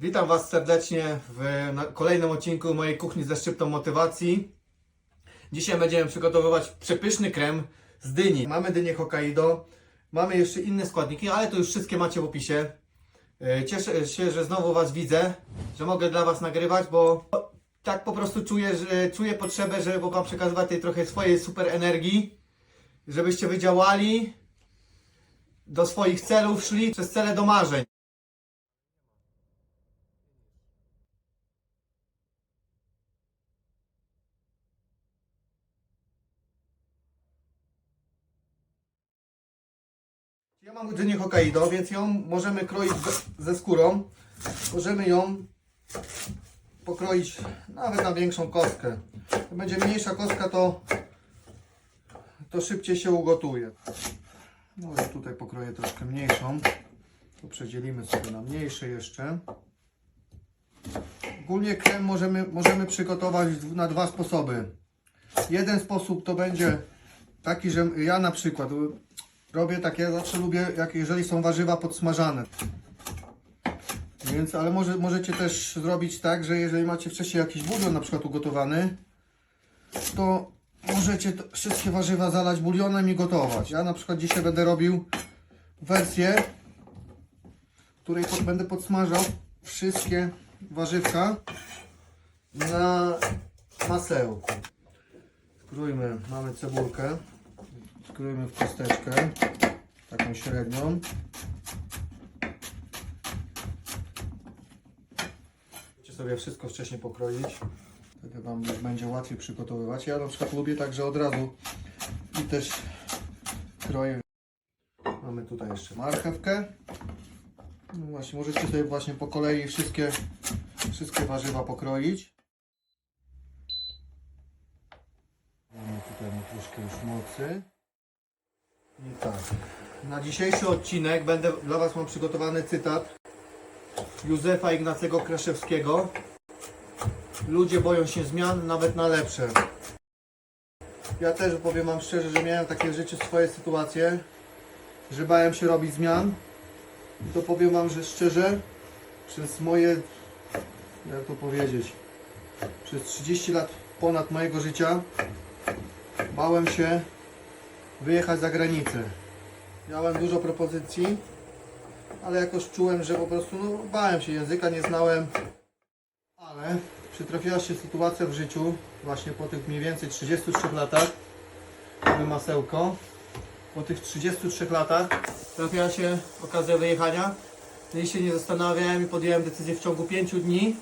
Witam Was serdecznie w kolejnym odcinku mojej kuchni ze szczyptą motywacji. Dzisiaj będziemy przygotowywać przepyszny krem z dyni. Mamy dynię Hokkaido, mamy jeszcze inne składniki, ale to już wszystkie macie w opisie. E, Cieszę się, że znowu Was widzę, że mogę dla Was nagrywać, bo tak po prostu czuję, że czuję potrzebę, żeby Wam przekazywać tej trochę swojej super energii, żebyście wydziałali, do swoich celów szli, przez cele do marzeń. Ja mam dynię Hokkaido, więc ją możemy kroić ze- skórą. Możemy ją pokroić nawet na większą kostkę. Jak będzie mniejsza kostka, to, to szybciej się ugotuje. No ja tutaj pokroję troszkę mniejszą. To przedzielimy sobie na mniejsze jeszcze. Ogólnie krem możemy, możemy przygotować na dwa sposoby. Jeden sposób to będzie taki, że ja na przykład robię takie, zawsze lubię, jak jeżeli są warzywa podsmażane. Więc, ale może, możecie też zrobić tak, że jeżeli macie wcześniej jakiś bulion na przykład ugotowany, to możecie to, wszystkie warzywa zalać bulionem i gotować. Ja na przykład dzisiaj będę robił wersję, w której pod, będę podsmażał wszystkie warzywka na masełku. Skrójmy, mamy cebulkę, skrójmy w kosteczkę, taką średnią. Możecie sobie wszystko wcześniej pokroić. Wtedy Wam już będzie łatwiej przygotowywać. Ja na przykład lubię także od razu i też kroję. Mamy tutaj jeszcze marchewkę. No właśnie, możecie sobie właśnie po kolei wszystkie, wszystkie warzywa pokroić. Mamy tutaj troszkę już mocy. Tak. Na dzisiejszy odcinek będę dla Was mam przygotowany cytat Józefa Ignacego Kraszewskiego. Ludzie boją się zmian nawet na lepsze. Ja też powiem Wam szczerze, że miałem takie w życiu swoje sytuacje, że bałem się robić zmian. To powiem Wam, że szczerze, przez moje, jak to powiedzieć, przez 30 lat ponad mojego życia bałem się wyjechać za granicę. Miałem dużo propozycji, ale jakoś czułem, że po prostu no, bałem się języka, nie znałem. Ale przytrafiła się sytuacja w życiu, właśnie po tych mniej więcej 33 latach, mamy masełko, po tych 33 latach trafiła się okazja wyjechania. Wtedy się nie zastanawiałem i podjąłem decyzję w ciągu 5 dni,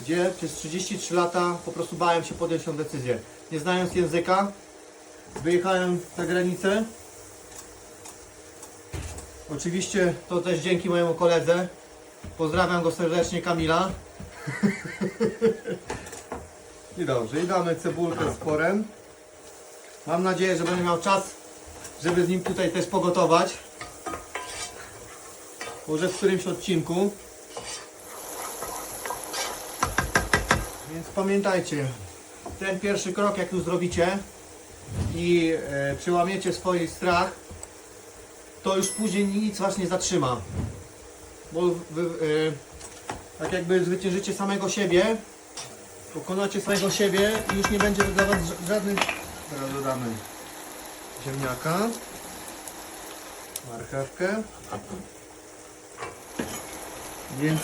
gdzie przez 33 lata po prostu bałem się podjąć tę decyzję. Nie znając języka, wyjechałem za granicę. Oczywiście to też dzięki mojemu koledze. Pozdrawiam go serdecznie, Kamila. I dobrze, i damy cebulkę z porem. Mam nadzieję, że będę miał czas, żeby z nim tutaj też pogotować. Może w którymś odcinku. Więc pamiętajcie, ten pierwszy krok jak już zrobicie i e, przełamiecie swój strach, to już później nic Was nie zatrzyma. Bo wy, e, tak jakby zwyciężycie samego siebie, pokonacie samego siebie i już nie będzie dla Was ża- żadnych... Teraz dodamy ziemniaka, marchewkę. Więc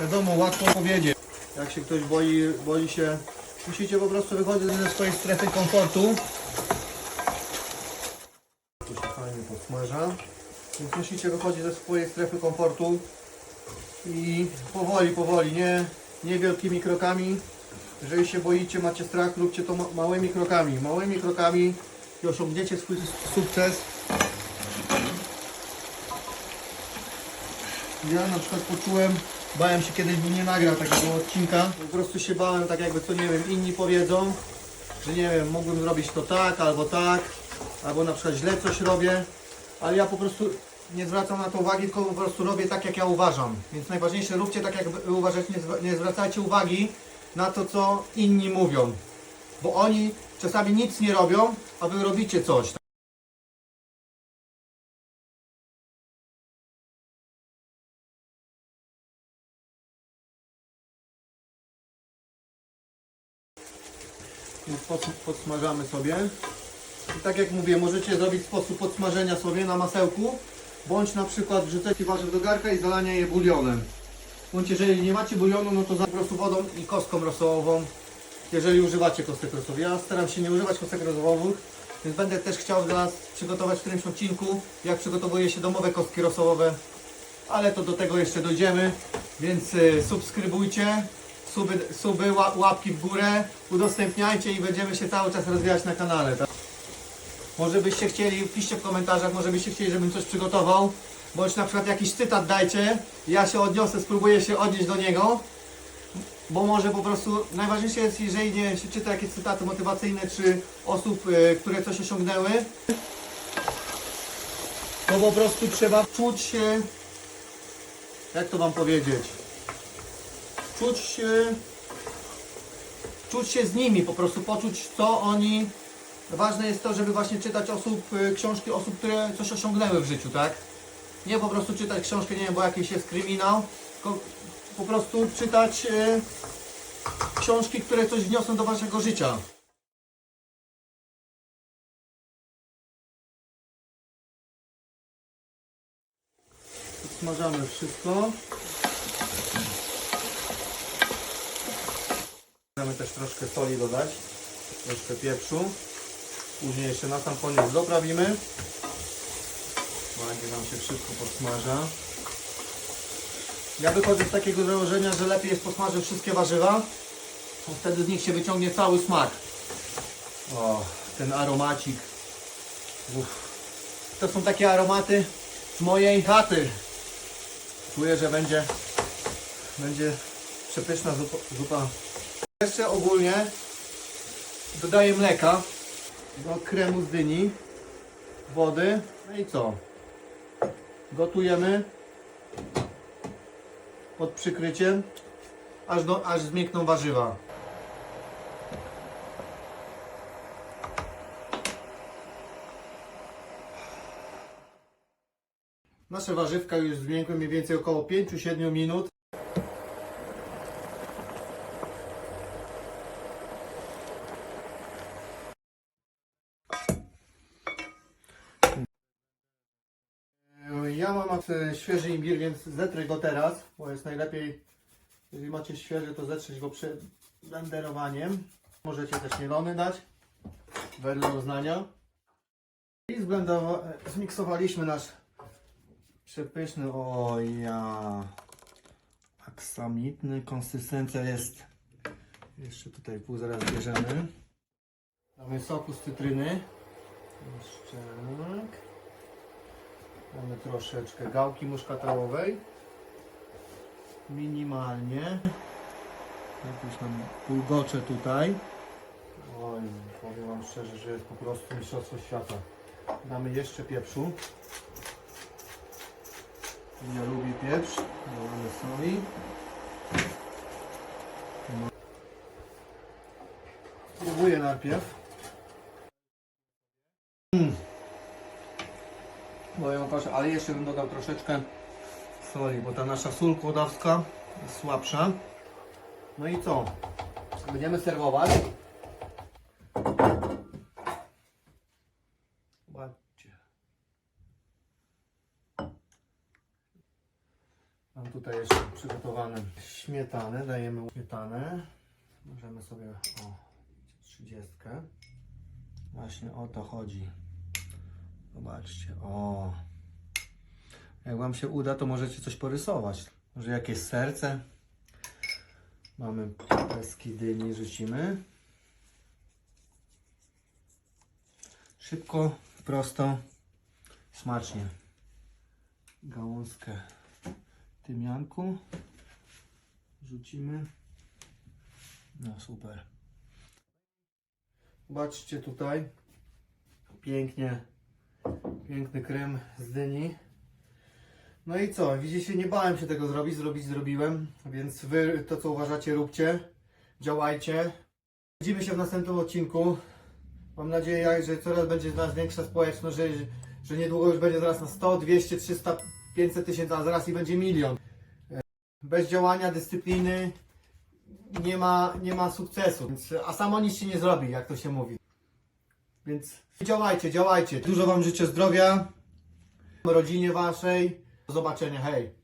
wiadomo, łatwo powiedzieć. Jak się ktoś boi, boi się, musicie po prostu wychodzić ze swojej strefy komfortu. Tu się fajnie podsmaża. Więc musicie wychodzić ze swojej strefy komfortu i powoli, powoli, nie, nie wielkimi krokami. Jeżeli się boicie, macie strach, róbcie to ma małymi krokami. Małymi krokami i osiągniecie swój sukces. Ja na przykład poczułem, bałem się kiedyś, bym nie nagrał takiego odcinka. Po prostu się bałem, tak jakby co nie wiem, inni powiedzą, że nie wiem, mógłbym zrobić to tak albo tak, albo na przykład źle coś robię, ale ja po prostu nie zwracam na to uwagi, tylko po prostu robię tak, jak ja uważam. Więc najważniejsze, róbcie tak, jak uważacie, nie zwracajcie uwagi na to, co inni mówią. Bo oni czasami nic nie robią, a wy robicie coś. Pod, podsmażamy sobie. I tak jak mówię, możecie zrobić sposób podsmażenia sobie na masełku, bądź na przykład wrzucecie warzyw do garka i zalania je bulionem. Bądź jeżeli nie macie bulionu, no to za po prostu wodą i kostką rosołową, jeżeli używacie kostek rosołowych. Ja staram się nie używać kostek rosołowych, więc będę też chciał dla nas przygotować w którymś odcinku, jak przygotowuje się domowe kostki rosołowe, ale to do tego jeszcze dojdziemy, więc y, subskrybujcie, suby, suby ła- łapki w górę, udostępniajcie i będziemy się cały czas rozwijać na kanale. Tak? Może byście chcieli, piszcie w komentarzach, może byście chcieli, żebym coś przygotował, bądź na przykład jakiś cytat dajcie, ja się odniosę, spróbuję się odnieść do niego, bo może po prostu najważniejsze jest, jeżeli nie się czyta jakieś cytaty motywacyjne, czy osób, y, które coś osiągnęły, to po prostu trzeba czuć się, jak to wam powiedzieć, czuć się, czuć się z nimi, po prostu poczuć co oni, ważne jest to, żeby właśnie czytać osób, y, książki osób, które coś osiągnęły w życiu, tak? Nie po prostu czytać książkę, nie wiem, bo jakiś jest kryminał, tylko po prostu czytać y, książki, które coś wniosą do waszego życia. Smażamy wszystko. Możemy też troszkę soli dodać, troszkę pieprzu. Później jeszcze na sam koniec doprawimy. Ładnie nam się wszystko podsmaża. Ja wychodzę z takiego założenia, że lepiej jest posmażyć wszystkie warzywa, bo wtedy z nich się wyciągnie cały smak. O, ten aromacik. To są takie aromaty z mojej chaty. Czuję, że będzie, będzie przepyszna zupa, zupa. Jeszcze ogólnie dodaję mleka do kremu z dyni, wody. No i co? Gotujemy pod przykryciem, aż, do, aż zmiękną warzywa. Nasze warzywka już zmiękły mniej więcej około 5-7 minut. E, świeży imbir, więc zetrę go teraz, bo jest najlepiej, jeżeli macie świeży, to zetrzeć go przed blenderowaniem. Możecie też mielony dać, wedle uznania. I e, zmiksowaliśmy nasz przepyszny, o ja, aksamitny, konsystencja jest, jeszcze tutaj pół zaraz bierzemy. Damy soku z cytryny, jeszcze tak. Mamy troszeczkę gałki muszkatałowej. Minimalnie. Jakoś nam pulgocze tutaj. Oj, powiem Wam szczerze, że jest po prostu mistrzostwo świata. Damy jeszcze pieprzu. Ja lubię pieprz. Dodamy soli. Spróbuję najpierw. Moją koszę, ale jeszcze bym dodał troszeczkę soli, bo ta nasza sól kłodawska jest słabsza. No i co? Będziemy serwować. Zobaczcie. Mam tutaj jeszcze przygotowane śmietanę. Dajemy śmietanę. Możemy sobie o 30. Właśnie o to chodzi. Zobaczcie, o. Jak Wam się uda, to możecie coś porysować. Może jakieś serce. Mamy peski dyni, rzucimy. Szybko, prosto, smacznie. Gałązkę tymianku rzucimy. No super. Zobaczcie tutaj. Pięknie Piękny krem z dyni. No i co? Widzicie, nie bałem się tego zrobić, zrobić zrobiłem, więc wy to co uważacie róbcie, działajcie. Widzimy się w następnym odcinku. Mam nadzieję, że coraz będzie z nas większa społeczność, że, że niedługo już będzie zaraz na 100, 200, 300, 500 tysięcy, a zaraz i będzie milion. Bez działania, dyscypliny nie ma, nie ma sukcesu, więc, a samo nic się nie zrobi, jak to się mówi. Więc działajcie, działajcie. Dużo Wam życzę zdrowia, rodzinie Waszej. Do zobaczenia, hej.